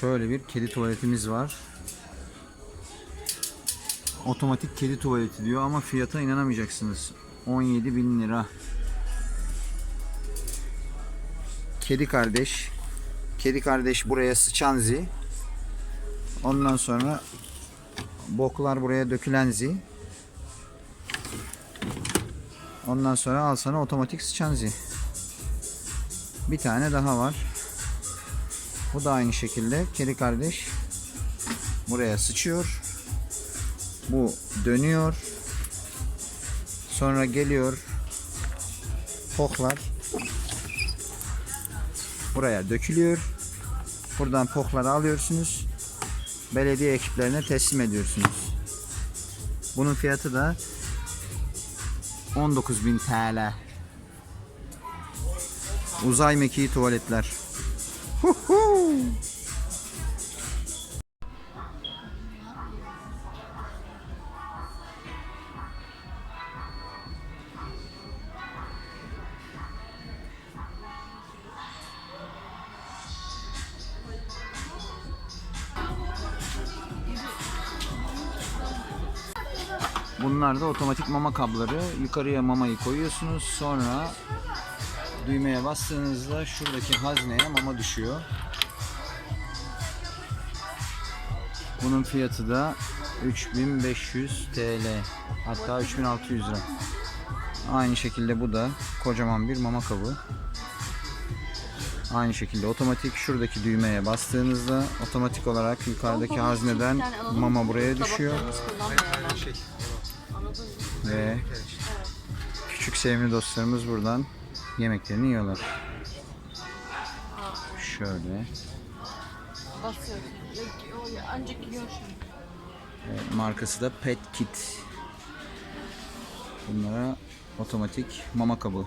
şöyle bir kedi tuvaletimiz var. Otomatik kedi tuvaleti diyor ama fiyata inanamayacaksınız. 17 bin lira. Kedi kardeş. Kedi kardeş buraya sıçan zi. Ondan sonra boklar buraya dökülen zi. Ondan sonra al sana otomatik sıçan zi. Bir tane daha var. Bu da aynı şekilde kedi kardeş buraya sıçıyor. Bu dönüyor. Sonra geliyor. Poklar buraya dökülüyor. Buradan pokları alıyorsunuz. Belediye ekiplerine teslim ediyorsunuz. Bunun fiyatı da 19.000 TL. Uzay mekiği tuvaletler. Bunlar da otomatik mama kabları. Yukarıya mamayı koyuyorsunuz. Sonra düğmeye bastığınızda şuradaki hazneye mama düşüyor. Bunun fiyatı da 3500 TL. Hatta 3600 lira. Aynı şekilde bu da kocaman bir mama kabı. Aynı şekilde otomatik şuradaki düğmeye bastığınızda otomatik olarak yukarıdaki hazneden mama buraya düşüyor. Ve küçük sevimli dostlarımız buradan yemeklerini yiyorlar. Şöyle Basıyorum. O ancak yiyor şimdi. markası da Pet Kit. Bunlara otomatik mama kabı.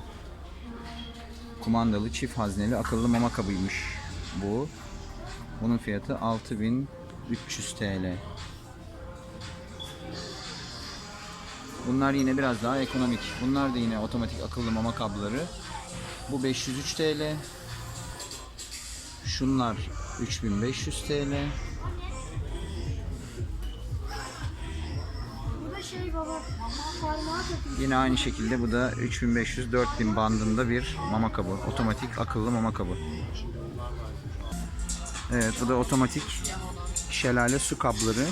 Kumandalı çift hazneli akıllı mama kabıymış bu. Bunun fiyatı 6300 TL. Bunlar yine biraz daha ekonomik. Bunlar da yine otomatik akıllı mama kabları. Bu 503 TL. Şunlar 3500 TL. Şey. Yine aynı şekilde bu da 3500-4000 bandında bir mama kabı. Otomatik akıllı mama kabı. Evet bu da otomatik şelale su kabları.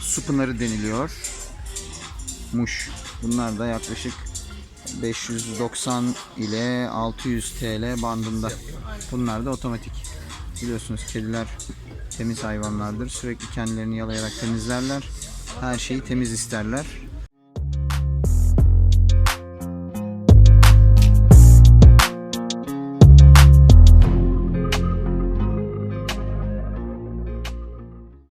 Su pınarı deniliyor. Muş. Bunlar da yaklaşık 590 ile 600 TL bandında. Bunlar da otomatik. Biliyorsunuz kediler temiz hayvanlardır. Sürekli kendilerini yalayarak temizlerler. Her şeyi temiz isterler.